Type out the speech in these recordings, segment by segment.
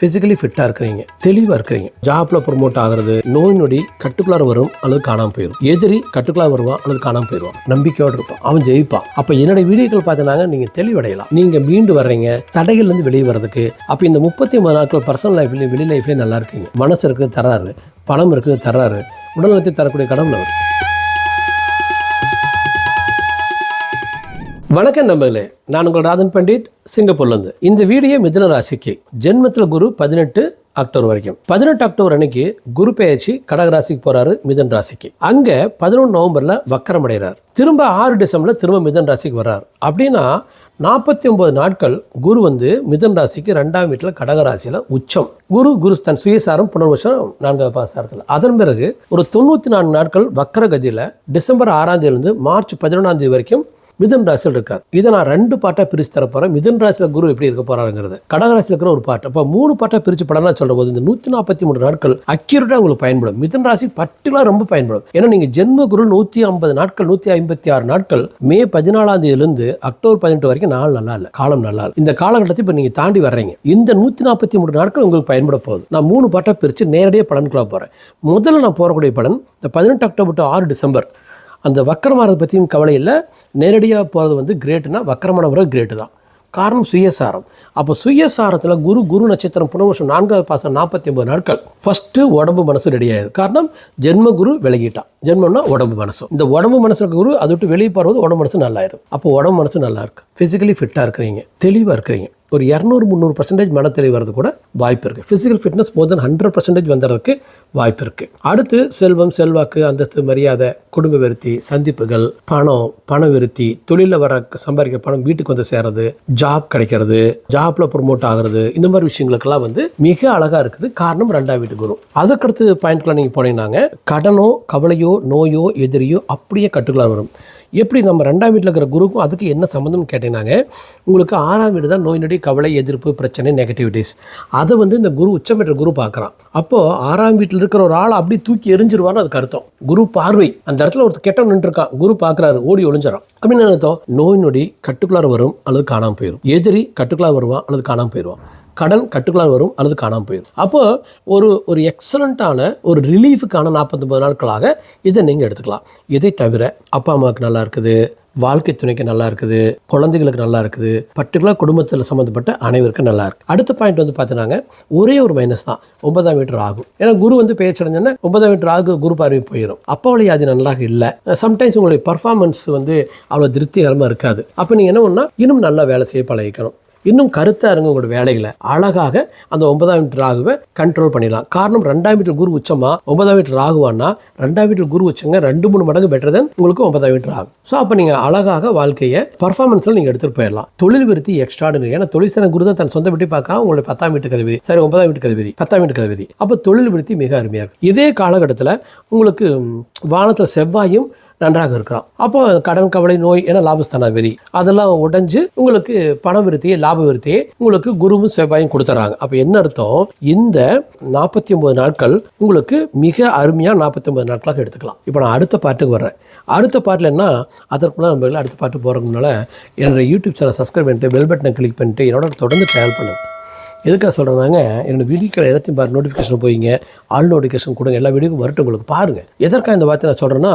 Physically ஃபிட்டாக இருக்கிறீங்க தெளிவாக இருக்கிறீங்க. ஜாப்ல ப்ரொமோட் ஆகுறது நோய் நொடி கட்டுக்குள்ளார வரும் அல்லது காணாமல் போயிடும் எதிரி கட்டுக்குள்ளார வருவான் அல்லது காணாமல் போயிடுவான் நம்பிக்கையோடு இருப்பான். அவன் ஜெயிப்பான். அப்போ என்னுடைய வீடியோக்கள் பார்த்தீங்கன்னா நீங்கள் தெளிவடையலாம். நீங்கள் மீண்டு வர்றீங்க தடைகள்லேருந்து வெளியே வர்றதுக்கு. அப்போ இந்த முப்பத்தி ஒன்பது நாட்கள் பர்சனல் லைஃப்லேயும் வெளி லைஃப்லேயும் நல்லா இருக்கீங்க. மனசு இருக்குது தராரு பணம் இருக்குது தராரு உடல்நலத்தை தரக்கூடிய கடவுள் அவர். வணக்கம் நம்பர்களே நான் உங்கள் ராதன் பண்டிட் சிங்கப்பூர்லேருந்து. இந்த வீடியோ மிதுன ராசிக்கு ஜென்மத்தில் குரு பதினெட்டு அக்டோபர் வரைக்கும். பதினெட்டு அக்டோபர் அன்னைக்கு குரு பெயர்ச்சி கடகராசிக்கு போறாரு மிதன் ராசிக்கு. அங்க பதினொன்று நவம்பர்ல வக்கரம் அடைகிறார். திரும்ப ஆறு டிசம்பர்ல திரும்ப மிதன் ராசிக்கு வர்றார். அப்படின்னா நாற்பத்தி ஒன்பது நாட்கள் குரு வந்து மிதன் ராசிக்கு ரெண்டாம் வீட்டில் கடகராசியில் உச்சம். குரு குரு தன் சுயசாரம் புனர்வசம் நான்காவது பாசாரத்தில் அதன் பிறகு ஒரு தொண்ணூற்றி நான்கு நாட்கள் வக்கரகதியில் டிசம்பர் ஆறாம் தேதியிலிருந்து மார்ச் பதினொன்றாம் தேதி வரைக்கும் மிதன் ராசியில் இருக்கார். இதை நான் ரெண்டு பாட்டாக பிரித்து தரப்போகிறேன் மிதன் ராசியில் குரு எப்படி இருக்க போகிறாருங்கிறது கடகராசியில் இருக்கிற ஒரு பாட்டு. அப்போ மூணு பாட்டாக பிரித்து படம்னா சொல்கிற போது இந்த நூற்றி நாற்பத்தி மூணு நாட்கள் அக்யூரேட்டாக உங்களுக்கு பயன்படும். மிதன் ராசி பர்டிகுலர் ரொம்ப பயன்படும். ஏன்னா நீங்கள் ஜென்ம குரு நூற்றி ஐம்பது நாட்கள் நூற்றி ஐம்பத்தி ஆறு நாட்கள் மே பதினாலாம் தேதியிலிருந்து அக்டோபர் பதினெட்டு வரைக்கும் நாள் நல்லா இல்லை. காலம் நல்லா இல்லை. இந்த காலகட்டத்தை இப்போ நீங்கள் தாண்டி வர்றீங்க. இந்த நூற்றி நாற்பத்தி மூணு நாட்கள் உங்களுக்கு பயன்பட போகுது. நான் மூணு பாட்டாக பிரித்து நேரடியாக பலன்களாக போகிறேன் முதல்ல நான் போகக்கூடிய பலன் இந்த பதினெட்டு அக்டோபர் டு ஆறு டிசம்பர். அந்த வக்கரமானதை பற்றியும் கவலை இல்லை. நேரடியாக போகிறது வந்து கிரேட்டுனா வக்கரமான உறவு கிரேட்டு தான். காரணம் சுயசாரம். அப்போ சுயசாரத்தில் குரு குரு நட்சத்திரம் புனவசம் நான்காவது பாசம் நாற்பத்தி ஒன்பது நாட்கள். ஃபஸ்ட்டு உடம்பு மனசு ரெடி ஆயிடுது காரணம் ஜென்ம குரு விலகிட்டான். ஜென்மம்னா உடம்பு மனசு. இந்த உடம்பு மனசு இருக்க குரு அதை விட்டு வெளியே போகிறது உடம்பு மனசு நல்லா ஆயிடுது அப்போ உடம்பு மனசு நல்லா இருக்கு. ஃபிசிக்கலி ஃபிட்டாக இருக்கிறீங்க. தெளிவாக இருக்கிறீங்க. ஒரு இரநூறு முந்நூறு பர்சன்டேஜ் மனத்தெளிவு வரது கூட வாய்ப்பு இருக்குது physical fitness more than hundred percentage வந்துடுறதுக்கு வாய்ப்பு இருக்குது அடுத்து செல்வம் செல்வாக்கு அந்தஸ்து மரியாதை குடும்ப விருத்தி சந்திப்புகள் பணம் பண விருத்தி தொழிலில் வர சம்பாதிக்க பணம் வீட்டுக்கு வந்து சேர்றது ஜாப் கிடைக்கிறது ஜாப்ல ப்ரொமோட் ஆகிறது இந்த மாதிரி விஷயங்களுக்கெல்லாம் வந்து மிக அழகாக இருக்குது. காரணம் ரெண்டாம் வீட்டுக்கு வரும் அதுக்கடுத்து பாயிண்ட்குள்ள நீங்கள் போனீங்கன்னாங்க கடனோ கவலையோ நோயோ எதிரியோ அப்படியே கட்டுக்களாக வரும். எப்படி நம்ம ரெண்டாம் வீட்டில் இருக்கிற குருக்கும் அதுக்கு என்ன சம்மந்தம்னு கேட்டீங்கன்னாங்க உங்களுக்கு ஆறாம் வீடு தான் நோய் நொடி கவலை எதிர்ப்பு பிரச்சனை நெகட்டிவிட்டிஸ் அதை வந்து இந்த குரு உச்சம் பெற்ற குரு பார்க்குறான். அப்போது ஆறாம் வீட்டில் இருக்கிற ஒரு ஆளை அப்படியே தூக்கி எரிஞ்சிருவான்னு அதுக்கு அர்த்தம். குரு பார்வை. அந்த இடத்துல ஒருத்தர் கெட்டவன் நின்றுருக்கான். குரு பார்க்குறாரு ஓடி ஒளிஞ்சிடறான் அப்படின்னு அர்த்தம்? நோய் நொடி கட்டுக்குள்ளார வரும் அல்லது காணாமல் போயிடும் எதிரி கட்டுக்குள்ளார வருவான் அல்லது காணாமல் போயிடுவான். கடன் கட்டுக்களாக வரும் அல்லது காணாமல் போயிடும். அப்போ ஒரு ஒரு எக்ஸலண்ட்டான ஒரு ரிலீஃபுக்கான நாற்பத்தொம்பது நாட்களாக இதை நீங்கள் எடுத்துக்கலாம். இதை தவிர அப்பா அம்மாவுக்கு நல்லா இருக்குது வாழ்க்கை துணைக்கு நல்லா இருக்குது குழந்தைகளுக்கு நல்லா இருக்குது பர்டிகுலர் குடும்பத்தில் சம்மந்தப்பட்ட அனைவருக்கும் நல்லா இருக்கு. அடுத்த பாயிண்ட் வந்து பார்த்தீங்கன்னா ஒரே ஒரு மைனஸ் தான் ஒன்பதாம் வீட்டு ராகு. ஏன்னா குரு வந்து பேச்சடைஞ்சோன்னா ஒன்பதாம் வீட்டு ராகு குரு பார்வை போயிடும் அப்பாவுடைய அது நல்லா இல்லை. சம்டைம்ஸ் உங்களுடைய பர்ஃபார்மன்ஸ் வந்து அவ்வளோ திருப்திகரமாக இருக்காது. அப்போ நீங்கள் என்ன பண்ணால் இன்னும் நல்லா வேலை செய்ய பழகிக்கணும். இன்னும் கருத்தாக இருங்க உங்களோட வேலைகளை. அழகாக அந்த ஒன்பதாம் வீட்டு ராகுவை கண்ட்ரோல் பண்ணிடலாம். காரணம் ரெண்டாம் வீட்டில் குரு உச்சமா ஒன்பதாம் வீட்டு ராகுவானா? ரெண்டாம் வீட்டில் குரு உச்சங்க ரெண்டு மூணு மடங்கு பெட்டர் தென் உங்களுக்கு ஒன்பதாம் வீட்டு ராகு. ஸோ அப்போ நீங்கள் அழகாக வாழ்க்கையை பர்ஃபார்மன்ஸில் நீங்கள் எடுத்துகிட்டு போயிடலாம். தொழில் விருத்தி எக்ஸ்ட்ராடனரி ஏன்னா தொழில் சேன குரு தான் தன் சொந்த வீட்டை பார்க்க உங்களுடைய பத்தாம் வீட்டு கதவி. சரி ஒன்பதாம் வீட்டு கதவி. பத்தாம் வீட்டு கதவி. அப்போ தொழில் விருத்தி மிக அருமையாக இருக்கும் இதே காலகட்டத்தில் உங்களுக்கு வானத்தில் செவ்வாயும் நன்றாக இருக்கிறான். அப்போ கடன் கவலை நோய் என லாபஸ்தானாதிபதி அதெல்லாம் உடைஞ்சு உங்களுக்கு பண விருத்தியை லாப விருத்தியை உங்களுக்கு குருவும் செவ்வாயும் கொடுத்துறாங்க. அப்போ என்ன அர்த்தம்? இந்த நாற்பத்தி ஒன்பது நாட்கள் உங்களுக்கு மிக அருமையாக நாற்பத்தி ஒன்பது நாட்களாக எடுத்துக்கலாம். இப்போ நான் அடுத்த பாட்டுக்கு வர்றேன். அடுத்த பாட்டில் என்ன? அதற்குள்ள நம்ம அடுத்த பாட்டு போகிறதுனால என்னோட யூடியூப் சேனல் சப்ஸ்கிரைப் பண்ணிட்டு பெல் பட்டனை கிளிக் பண்ணிட்டு என்னோட தொடர்ந்து ட்ரையல் பண்ணுங்கள் எதுக்காக சொல்கிறதாங்க என்னோட வீடியோக்கள் எல்லாத்தையும் பாரு நோட்டிஃபிகேஷன் போயிங்க ஆல் நோட்டிஃபிகேஷன் கொடுங்க எல்லா வீடியோக்கும் வரட்டும் உங்களுக்கு. பாருங்கள் எதற்காக இந்த வார்த்தை நான் சொல்கிறேன்னா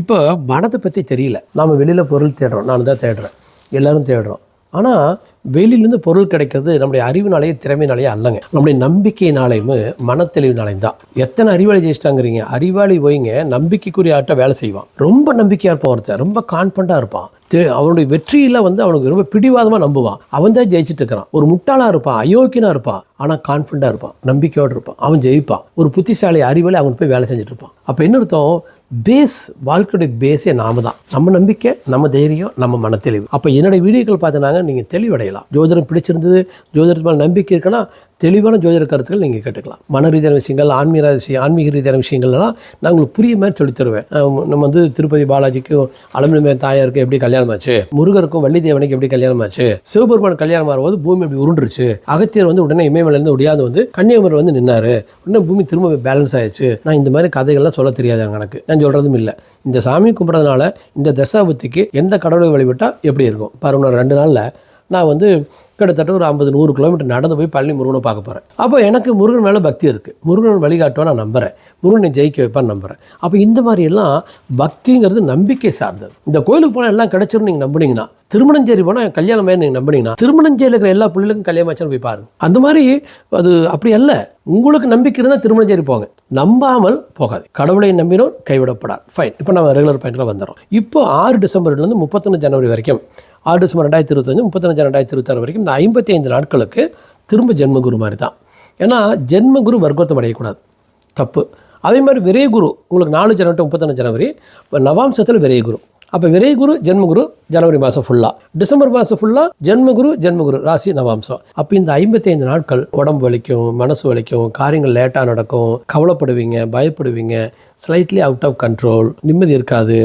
இப்போ மனத்தை பற்றி தெரியல. நாம் வெளியில் பொருள் தேடுறோம். நான் தான் தேடுறேன். எல்லாரும் தேடுறோம். ஆனால் வெளியிலேருந்து பொருள் கிடைக்கிறது நம்முடைய அறிவினாலேயே திறமையினாலேயே அல்லங்க. நம்முடைய நம்பிக்கையினாலேயும் மனத்தெளிவினாலையும் தான் எத்தனை அறிவாளி ஜெயிச்சிட்டாங்கிறீங்க? அறிவாளி போய்ங்க நம்பிக்கைக்குரிய ஆட்ட வேலை செய்வான். ரொம்ப நம்பிக்கையாக இருப்பான் ஒருத்தன் ரொம்ப கான்ஃபிடண்ட்டாக இருப்பான். அவனுடைய வெற்றியில் வந்து அவனுக்கு ரொம்ப பிடிவாதமாக நம்புவான். அவன் தான் ஜெயிச்சுட்டு இருக்கிறான். ஒரு முட்டாளாக இருப்பான் அயோக்கியனாக இருப்பான் ஆனால் கான்ஃபிடண்ட்டாக இருப்பான் நம்பிக்கையோடு இருப்பான். அவன் ஜெயிப்பான். ஒரு புத்திசாலி அறிவாளி அவன் போய் வேலை செஞ்சுட்டு இருப்பான். அப்போ என்ன அர்த்தம்? பேஸ் வாழ்க்கையுடைய பேஸே நாம தான் நம்ம நம்பிக்கை நம்ம தைரியம் நம்ம மனத்தெளிவு. அப்போ என்னுடைய வீடியோக்கள் பார்த்தீங்கன்னா நீங்கள் தெளிவடையலாம். ஜோதிடம் பிடிச்சிருந்தது ஜோதிடத்து மேலே நம்பிக்கை இருக்குன்னா தெளிவான ஜோதிட கருத்துக்கள் நீங்கள் கேட்டுக்கலாம். மன ரீதியான விஷயங்கள் ஆன்மீக விஷயம் ஆன்மீக ரீதியான விஷயங்கள்லாம் நான் உங்களுக்கு புரிய மாதிரி சொல்லித் தருவேன். நம்ம வந்து திருப்பதி பாலாஜிக்கும் அலமினிமே தாயாருக்கு எப்படி கல்யாணம் ஆச்சு முருகருக்கும் வள்ளி தேவனுக்கு எப்படி கல்யாணம் ஆச்சு சிவபெருமான் கல்யாணம் ஆகும்போது பூமி எப்படி உருண்டுருச்சு. அகத்தியர் வந்து உடனே இமயமலையிலேருந்து ஒடியாது வந்து கன்னியாகுமரி வந்து நின்னாரு. உடனே பூமி திரும்ப பேலன்ஸ் ஆயிடுச்சு. நான் இந்த மாதிரி கதைகள்லாம் சொல்ல தெரியாது எனக்கு நான் சொல்கிறதும் இல்லை. இந்த சாமி கும்பிட்றதுனால இந்த தசாபுத்திக்கு எந்த கடவுளை வழிபட்டால் எப்படி இருக்கும்? பாருங்க ரெண்டு நாளில் நான் வந்து கிட்டத்தட்ட ஒரு ஐம்பது நூறு கிலோமீட்டர் நடந்து போய் பழனி முருகனை பார்க்க போகிறேன் அப்போ எனக்கு முருகன் மேலே பக்தி இருக்குது முருகன் வழிகாட்டுவா நான் நம்புகிறேன் முருகனை ஜெயிக்க வைப்பான்னு நம்புகிறேன் அப்போ இந்த மாதிரியெல்லாம் பக்திங்கிறது நம்பிக்கை சார்ந்தது. இந்த கோயிலுக்கு போனால் எல்லாம் கிடச்சிரும் நீங்கள் நம்புனீங்கன்னா திருமணஞ்சேரி போனால் கல்யாணம் மாதிரி நீங்கள் நம்புனீங்கன்னா திருமணஞ்சேரியில் இருக்கிற எல்லா பிள்ளைகளுக்கும் கல்யாணம் ஆச்சுன்னு போய் பாருங்க. அந்த மாதிரி அது அப்படி அல்ல. உங்களுக்கு நம்பிக்கை இருந்தால் திருமணஞ்சேரி போங்க. நம்பாமல் போகாது. கடவுளை நம்பினோம் கைவிடப்படாது. ஃபைன் இப்போ நம்ம ரெகுலர் பாயிண்டில் வந்துடுறோம் இப்போ ஆறு டிசம்பர்லேருந்து முப்பத்தொன்று ஜனவரி வரைக்கும் ஆறு டிசம்பர் ரெண்டாயிரத்தி இருபத்தஞ்சு முப்பத்தஞ்சு ரெண்டாயிரத்தி இருபத்தாறு வரைக்கும் இந்த ஐம்பத்தி ஐந்து நாட்களுக்கு திரும்ப ஜென்மகுரு மாதிரி தான் ஏன்னா ஜென்மகுரு வர்க்கோத்தம் அடையக்கூடாது. தப்பு. அதே மாதிரி விரைகுரு உங்களுக்கு நாலு ஜனவரி முப்பத்தொன்று ஜனவரி இப்போ நவாம்சத்தில் விரைகுரு. அப்போ விரைகுரு ஜென்மகுரு ஜனவரி மாதம் ஃபுல்லாக டிசம்பர் மாதம் ஃபுல்லாக ஜென்மகுரு ஜென்மகுரு ராசி நவாம்சம். அப்போ இந்த ஐம்பத்தைந்து நாட்கள் உடம்பு வலிக்கும் மனசு வலிக்கும் காரியங்கள் லேட்டாக நடக்கும் கவலைப்படுவீங்க பயப்படுவீங்க ஸ்லைட்லி அவுட் ஆஃப் கண்ட்ரோல் நிம்மதி இருக்காது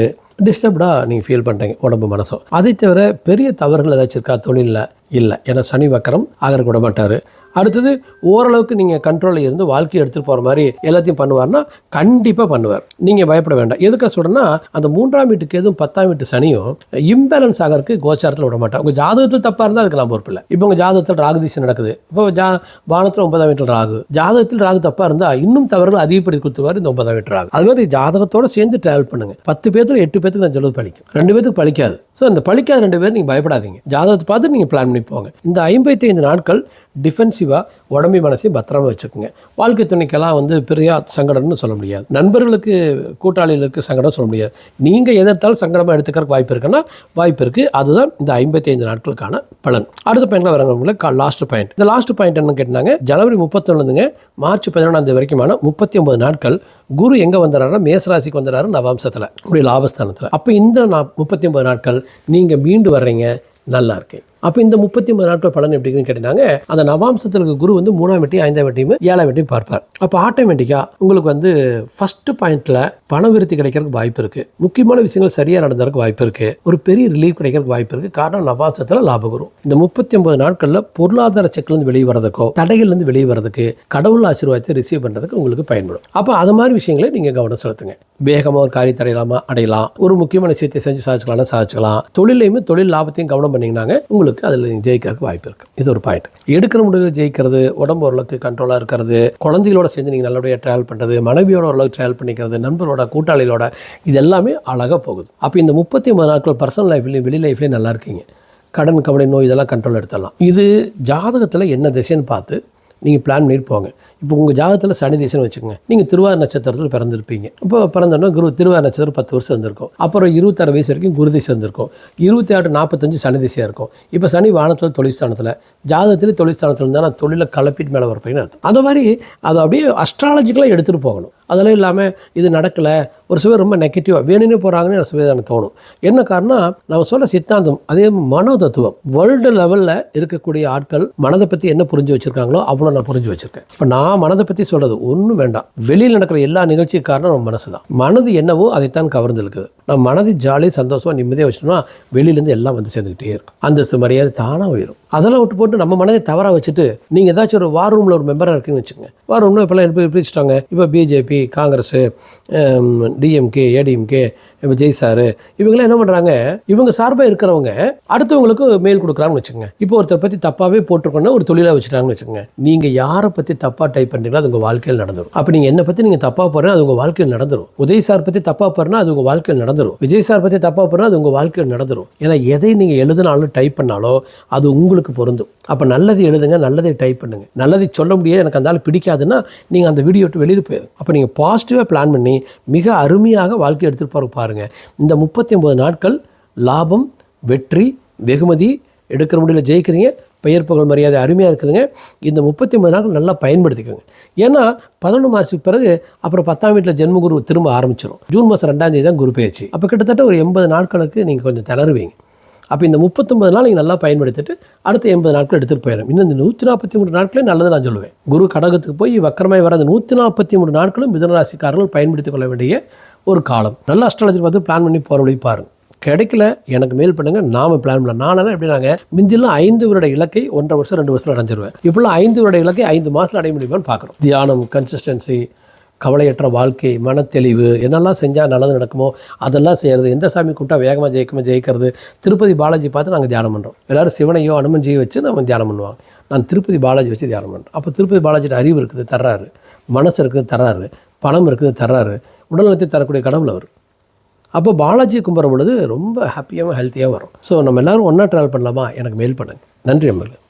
டிஸ்டர்ப்டாக நீங்கள் ஃபீல் பண்ணுறீங்க உடம்பு மனசும். அதை தவிர பெரிய தவறுகள் ஏதாச்சும் இருக்கா? தொழிலில் இல்லை. ஏன்னா சனி வக்கரம் ஆகருக்கு விட மாட்டார். அடுத்தது ஓரளவுக்கு நீங்கள் கண்ட்ரோலில் இருந்து வாழ்க்கையை எடுத்துகிட்டு போகிற மாதிரி எல்லாத்தையும் பண்ணுவார்னா கண்டிப்பாக பண்ணுவார். நீங்கள் பயப்பட வேண்டாம். எதுக்காக சொல்கிறேன்னா அந்த மூன்றாம் வீட்டுக்கு எதுவும் பத்தாம் வீட்டு சனியும் இம்பேலன்ஸ் ஆகிறதுக்கு கோச்சாரத்தில் விட மாட்டேன் உங்கள் ஜாதகத்தில் தப்பாக இருந்தால் அதுக்கு நான் பொறுப்பு இல்லை. இப்போ உங்கள் ஜாதகத்தில் ராகுதிசை நடக்குது. இப்போ ஜா வானத்தில் ஒன்பதாம் வீட்டில் ராகு. ஜாதகத்தில் ராகு தப்பாக இருந்தால் இன்னும் தவறுகள் அதிகப்படுத்தி கொடுத்துவார் இந்த ஒன்பதாம் வீட்டு ராகு. அது மாதிரி ஜாதகத்தோடு சேர்ந்து ட்ராவல் பண்ணுங்கள் பத்து பேர்த்தில் எட்டு பேர்த்துக்கு நான் சொல்லுவது பழிக்கும். ரெண்டு பேத்துக்கு பழிக்காது. ஸோ அந்த பழிக்காத ரெண்டு பேர் நீங்கள் பயப்படாதீங்க. ஜாதகத்தை பார்த்து நீங்கள் பிளான் பண்ணி போங்க. இந்த ஐம்பத்தி ஐந்து நாட்கள் டிஃபென்சிவாக உடம்பி மனசையும் பத்திரமா வச்சுக்கோங்க. வாழ்க்கை துணைக்கெல்லாம் வந்து பெரிய சங்கடம்னு சொல்ல முடியாது. நண்பர்களுக்கு கூட்டாளிகளுக்கு சங்கடம் சொல்ல முடியாது. நீங்கள் எதிர்த்தாலும் சங்கடமாக எடுத்துக்கிறதுக்கு வாய்ப்பு இருக்குன்னா வாய்ப்பு இருக்குது அதுதான் இந்த ஐம்பத்தி ஐந்து நாட்களுக்கான பலன். அடுத்த பாயிண்ட்ல வரவங்களுக்கு லாஸ்ட் பாயிண்ட் இந்த லாஸ்ட் பாயிண்ட் என்னன்னு கேட்டாங்க ஜனவரி முப்பத்தொன்னுங்க மார்ச் பதினொன்றாம் தேதி வரைக்குமான முப்பத்தி ஒன்பது நாட்கள் குரு எங்கே வந்துடுறாரு மேசராசிக்கு வந்துடுறாரு நவாம்சத்தில் உடைய லாபஸ்தானத்தில். அப்போ இந்த நான் முப்பத்தி ஒன்பது நாட்கள் நீங்கள் மீண்டு வர்றீங்க நல்லா இருக்கு அப்போ இந்த முப்பத்தி ஒன்பது நாட்கள் பலன் எப்படின்னு கேட்டினாங்க அந்த நவாம்சத்தில் இருக்க குரு வந்து மூணாம் வெட்டி ஐந்தாம் வெட்டியும் ஏழாம் வெட்டியும் பார்ப்பார். அப்போ ஆட்டோமேட்டிக்காக உங்களுக்கு வந்து ஃபர்ஸ்ட் பாயிண்டில் பண விருத்தி கிடைக்கிறதுக்கு வாய்ப்பு இருக்குது முக்கியமான விஷயங்கள் சரியாக நடந்ததுக்கு வாய்ப்பு இருக்குது ஒரு பெரிய ரிலீஃப் கிடைக்கிறதுக்கு வாய்ப்பு இருக்குது காரணம் நவாம்சத்தில் லாபகுரு. இந்த முப்பத்தி ஒன்பது நாட்களில் பொருளாதார செக்லேருந்து வெளியே வரதுக்கோ தடைகள்லேருந்து வெளியே வரதுக்கு கடவுள் ஆசீர்வாதத்தை ரிசீவ் பண்ணுறதுக்கு உங்களுக்கு பயன்படும். அப்போ அது மாதிரி விஷயங்களை நீங்கள் கவனம் செலுத்துங்க. வேகமாக ஒரு காரியத்தை அடையலாமா? அடையலாம். ஒரு முக்கியமான விஷயத்தை செஞ்சு சாதிச்சுக்கலாம்னா சாதிச்சுக்கலாம். தொழிலையுமே தொழில் லாபத்தையும் கவனம் பண்ணிங்கன்னாங்க உங்களுக்கு அதில் நீங்கள் ஜெயிக்கிறதுக்கு வாய்ப்பு இருக்கு. இது ஒரு பாயிண்ட் எடுக்கிற முடிவு ஜெயிக்கிறது உடம்பு ஓரளவுக்கு கண்ட்ரோலாக இருக்கிறது குழந்தைகளோட சேர்ந்து நீங்கள் நல்லபடியாக ட்ராவல் பண்ணுறது மனைவியோட ஓரளவுக்கு ட்ராவல் பண்ணிக்கிறது நண்பரோட கூட்டாளிகளோட இது எல்லாமே அழகாக போகுது. அப்போ இந்த முப்பத்தி மூணு நாட்கள் பர்சனல் லைஃப்லையும் வெளி லைஃப்லையும் நல்லா இருக்கீங்க. கடன் கவலை நோய் இதெல்லாம் கண்ட்ரோல் எடுத்துடலாம். இது ஜாதகத்தில் என்ன திசைன்னு பார்த்து நீங்கள் பிளான் பண்ணிட்டு போங்க. இப்போ உங்கள் ஜாதகத்தில் சனி திசைன்னு வச்சுக்கோங்க. நீங்கள் திருவார் நட்சத்திரத்தில் பிறந்திருப்பீங்க. இப்போ பிறந்தோன்னா குரு திருவார் நட்சத்திரம் பத்து வருஷம் இருந்திருக்கும். அப்புறம் இருபத்தாறு வயசு வரைக்கும் குரு திசை இருந்திருக்கும். இருபத்தி ஆறு நாற்பத்தஞ்சு சனி திசையாக இருக்கும். இப்போ சனி வானத்தில் தொழிற்ஸ்தானத்தில் ஜாதகத்தில் தொழிற்சாலத்தில் இருந்தால் நான் தொழிலை கலப்பிட்டு மேலே வரப்பேன்னு அர்த்தம். அந்த மாதிரி அதை அப்படியே அஸ்ட்ராலஜிக்கலாக எடுத்துகிட்டு போகணும். அதெல்லாம் இல்லாமல் இது நடக்கலை ஒரு சிலர் ரொம்ப நெகட்டிவாக வேணும்னே போகிறாங்கன்னு ஒரு சிலர் எனக்கு தோணும். என்ன காரணம் நம்ம சொல்ல சித்தாந்தம் அதே மனோ தத்துவம் வேர்ல்டு லெவலில் இருக்கக்கூடிய ஆட்கள் மனதை பற்றி என்ன புரிஞ்சு வச்சுருக்காங்களோ அவ்வளோ நான் புரிஞ்சு வச்சுருக்கேன். இப்போ நான் மனதை பற்றி சொல்கிறது ஒன்றும் வேண்டாம். வெளியில் நடக்கிற எல்லா நிகழ்ச்சிக்கு காரணம் நம்ம மனசு தான் மனது என்னவோ அதைத்தான் கவர்ந்து இருக்குது நம்ம மனது ஜாலியாக சந்தோஷமாக நிம்மதியாக வச்சுட்டோம்னா வெளியிலேருந்து எல்லாம் வந்து சேர்ந்துக்கிட்டே இருக்கும். அந்த மரியாதை தானாக உயரும். அதெல்லாம் விட்டு போட்டு நம்ம மனதை தவறாக வச்சுட்டு நீங்கள் ஏதாச்சும் ஒரு வார் ரூமில் ஒரு மெம்பராக இருக்குன்னு வச்சுக்கோங்க. வார் ரூமில் இப்போல்லாம் எப்படி பிரிச்சுட்டாங்க? இப்போ BJP Congress DMK ADMK Vijay sir இவங்கெல்லாம் என்ன பண்ணுறாங்க இவங்க சார்பாக இருக்கிறவங்க அடுத்தவங்களுக்கு மெயில் கொடுக்குறாங்கன்னு வச்சுக்கோங்க. இப்போ ஒருத்தர் பற்றி தப்பாகவே போட்டிருக்கோன்னா ஒரு தொழிலாக வச்சுட்டாங்கன்னு வச்சுக்கோங்க. நீங்கள் யாரை பற்றி தப்பாக டைப் பண்ணுறீங்களோ அது உங்கள் வாழ்க்கையில் நடந்துடும் அப்போ நீங்கள் என்னை பற்றி நீங்கள் தப்பாக போகிறேன் அது உங்கள் வாழ்க்கையில் நடந்துடும் உதய் சார் பற்றி தப்பாக போகிறேன்னா அது உங்கள் வாழ்க்கையில் நடந்துடும் விஜய் சார் பற்றி தப்பாக போகிறேன்னா அது உங்கள் வாழ்க்கையில் நடந்துரும். ஏன்னா எதை நீங்கள் எழுதினாலும் டைப் பண்ணாலோ அது உங்களுக்கு பொருந்தும். அப்போ நல்லது எழுதுங்க நல்லதை டைப் பண்ணுங்க. நல்லதை சொல்ல முடியாது எனக்கு அந்த ஆள் பிடிக்காதுன்னா நீங்கள் அந்த வீடியோ விட்டு வெளியில் போயிடும் அப்போ நீங்கள் பாசிட்டிவாக பிளான் பண்ணி மிக அருமையாக வாழ்க்கை எடுத்துகிட்டு போகிற பாருங்கள் இந்த முப்பத்தி ஒம்பது நாட்கள் லாபம் வெற்றி வெகுமதி எடுக்கிற முடியல ஜெயிக்கிறீங்க. பெயர் புகழ் மரியாதை அருமையாக இருக்குதுங்க. இந்த முப்பத்தி ஒன்பது நாட்கள் நல்லா பயன்படுத்திக்கோங்க. ஏன்னா பதினொன்று மாதத்துக்கு பிறகு அப்புறம் பத்தாம் வீட்டில் ஜென்மகுரு திரும்ப ஆரம்பிச்சிடும் ஜூன் மாதம் ரெண்டாம் தேதி தான் குரு பேச்சு. அப்போ கிட்டத்தட்ட ஒரு எண்பது நாட்களுக்கு நீங்கள் கொஞ்சம் திணறுவீங்க அப்போ இந்த முப்பத்தொம்பது நாள் நீங்கள் நல்லா பயன்படுத்திட்டு அடுத்த எண்பது நாட்கள் எடுத்துகிட்டு போயிடும் இன்னும் இந்த நூற்றி நாற்பத்தி மூணு நாட்களே நல்லது நான் சொல்லுவேன். குரு கடகத்துக்கு போய் வக்கரமாய் வர அந்த நூற்றி நாற்பத்தி மூணு நாட்களும் மிதனராசிக்காரர்கள் பயன்படுத்திக் கொள்ள வேண்டிய ஒரு காலம். நல்ல அஸ்ட்ராலஜி பார்த்து பிளான் பண்ணி போகிற வழி பாருங்கள் கிடைக்கல எனக்கு மேல் பண்ணுங்கள் நாம பிளான் பண்ணலாம். நானெல்லாம் நாங்கள் முந்தில்ல ஐந்து வருட இலக்கை ஒன்றரை வருஷம் ரெண்டு வருஷத்தில் அடைஞ்சிருவேன். இப்போல்லாம் ஐந்து வருட இலக்கை ஐந்து மாதத்தில் அடைய முடியுமான்னு பார்க்குறோம் தியானம் கன்சிஸ்டன்சி கவலையற்ற வாழ்க்கை மனத்தெளிவு என்னெல்லாம் செஞ்சால் நல்லது நடக்குமோ அதெல்லாம் செய்கிறது எந்த சாமி கூப்பிட்டா வேகமாக ஜெயிக்கமாக ஜெயிக்கிறது திருப்பதி பாலாஜி பார்த்து நாங்கள் தியானம் பண்ணுறோம் எல்லாரும் சிவனையோ அனுமஞ்சியோ வச்சு நம்ம தியானம் பண்ணுவாங்க. நான் திருப்பதி பாலாஜி வச்சு தியானம் பண்ணுறேன் அப்போ திருப்பதி பாலாஜியோட அறிவு இருக்குது தர்றாரு. மனசு இருக்குது தர்றாரு. பணம் இருக்குது தர்றாரு. உடல்நலத்தை தரக்கூடிய கடவுள் அவர். அப்போ பாலாஜி கும்பிட்ற பொழுது ரொம்ப ஹாப்பியாகவும் ஹெல்த்தியாக வரும். ஸோ நம்ம எல்லோரும் ஒன்றா ட்ராவல் பண்ணலாமா? எனக்கு மெயில் பண்ணுங்கள் நன்றி அம்மர்கள்